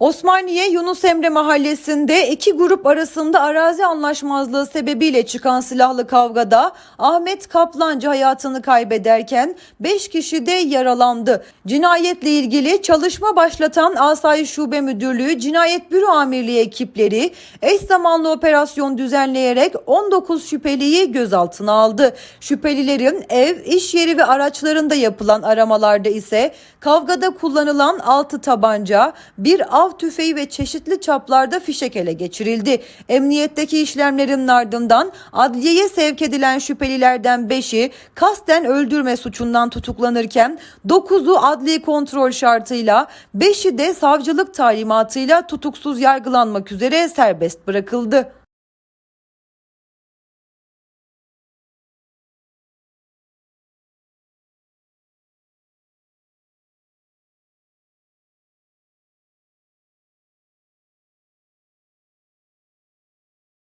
Osmaniye Yunus Emre mahallesinde iki grup arasında arazi anlaşmazlığı sebebiyle çıkan silahlı kavgada Ahmet Kaplancı hayatını kaybederken 5 kişi de yaralandı. Cinayetle ilgili çalışma başlatan Asayiş Şube Müdürlüğü Cinayet Büro Amirliği ekipleri eş zamanlı operasyon düzenleyerek 19 şüpheliyi gözaltına aldı. Şüphelilerin ev, iş yeri ve araçlarında yapılan aramalarda ise kavgada kullanılan 6 tabanca, bir av tüfeği ve çeşitli çaplarda fişek ele geçirildi. Emniyetteki işlemlerin ardından adliyeye sevk edilen şüphelilerden 5'i kasten öldürme suçundan tutuklanırken 9'u adli kontrol şartıyla 5'i de savcılık talimatıyla tutuksuz yargılanmak üzere serbest bırakıldı.